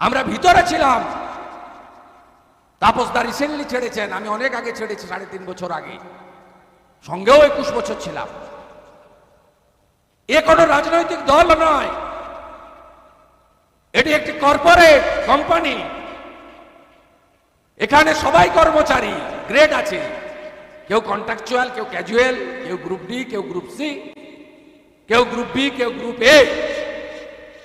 আমরা ভিতরে ছিলাম। তাপসদা রিসেন্টলি ছেড়েছেন, আমি অনেক আগে ছেড়েছি, সাড়ে তিন বছর আগে। সঙ্গেও একুশ বছর ছিলাম। এ কোনো রাজনৈতিক দল নয়। এটি একটি কর্পোরেট কোম্পানি এখানে সবাই কর্মচারী গ্রেড আছে। কেউ কন্ট্রাকচুয়াল কেউ ক্যাজুয়াল কেউ গ্রুপ ডি কেউ গ্রুপ সি কেউ গ্রুপ বি কেউ গ্রুপ এ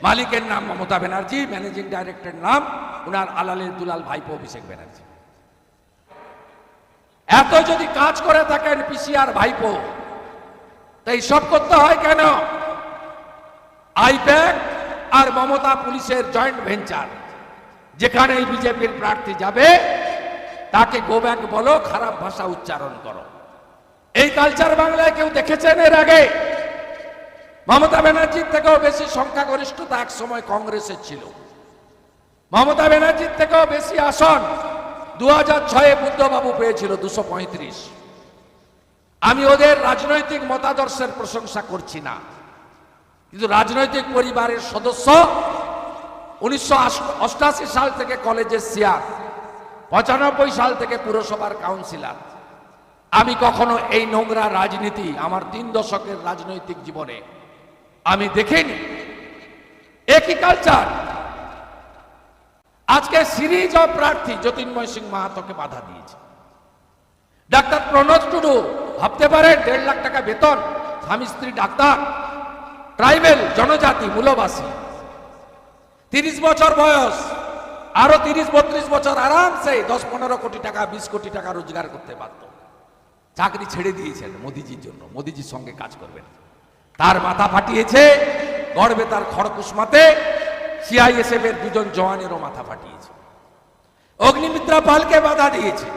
মালিকের নাম মমতা ব্যানার্জি ম্যানেজিং ডাইরেক্টরের নাম উনার আলালের দুলাল ভাইপো অভিষেক ব্যানার্জি। এত যদি কাজ করে থাকেন পিসিআর ভাইপো তাই সব করতে হয় কেন? আইপ্যাক আর মমতা পুলিশের জয়েন্ট ভেঞ্চার যেখানে বিজেপির প্রার্থী যাবে, তাকে গোব্যাক বলো, খারাপ ভাষা উচ্চারণ করো। এই কালচার বাংলায় কেউ দেখেছেন এর আগে? মমতা ব্যানার্জির থেকেও বেশি সংখ্যাগরিষ্ঠতা এক সময় কংগ্রেসের ছিল। মমতা ব্যানার্জির থেকেও বেশি আসন দু হাজার ছয়ে বুদ্ধবাবু পেয়েছিল দুশো পঁয়ত্রিশ। আমি ওদের রাজনৈতিক মতাদর্শের প্রশংসা করছি না। কিন্তু রাজনৈতিক পরিবারের সদস্য উনিশশো সাল থেকে কলেজের সিয়ার পঁচানব্বই সাল থেকে পুরসভার কাউন্সিলার। আমি কখনো এই নোংরা রাজনীতি আমার তিন দশকের রাজনৈতিক জীবনে আমি দেখিনি। একই কালচার আজকে সিরিজ অফ প্রার্থী জ্যোতির্ময় সিং মাহাতোকে বাধা দিয়েছে। ডাক্তার প্রণব টুডু, ভাবতে পারেন, দেড় লাখ টাকা বেতন, স্বামী স্ত্রী ডাক্তার, ট্রাইবেল, জনজাতি, মূলবাসী। তিরিশ বছর বয়স, আরও তিরিশ, বত্রিশ বছর আরামসে দশ, পনেরো কোটি টাকা, বিশ কোটি টাকা রোজগার করতে পারত চাকরি ছেড়ে দিয়েছেন মোদিজির জন্য, মোদিজির সঙ্গে কাজ করবেন। তার মাথা ফাটিয়েছে, গর্বে তার খড়কুসমাতে সিআইএসএফ এর দুজন জওয়ানেরও মাথা ফাটিয়েছে। অগ্নিমিত্রা পালকে বাধা দিয়েছে,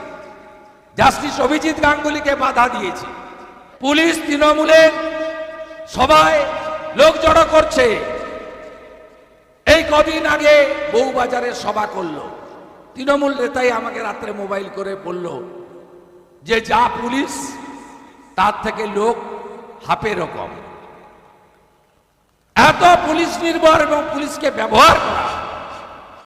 জাস্টিস অভিজিৎ গাঙ্গুলিকে বাধা দিয়েছে, পুলিশ তৃণমূলের সবাই লোক জড়ো করছে। এই কদিন আগে বউবাজারে সভা করল। তৃণমূল নেতাই আমাকে রাত্রে মোবাইল করে বলল যে যা পুলিশ, তার থেকে লোক রকম। এত পুলিশ নির্ভর এবং পুলিশকে ব্যবহার করা।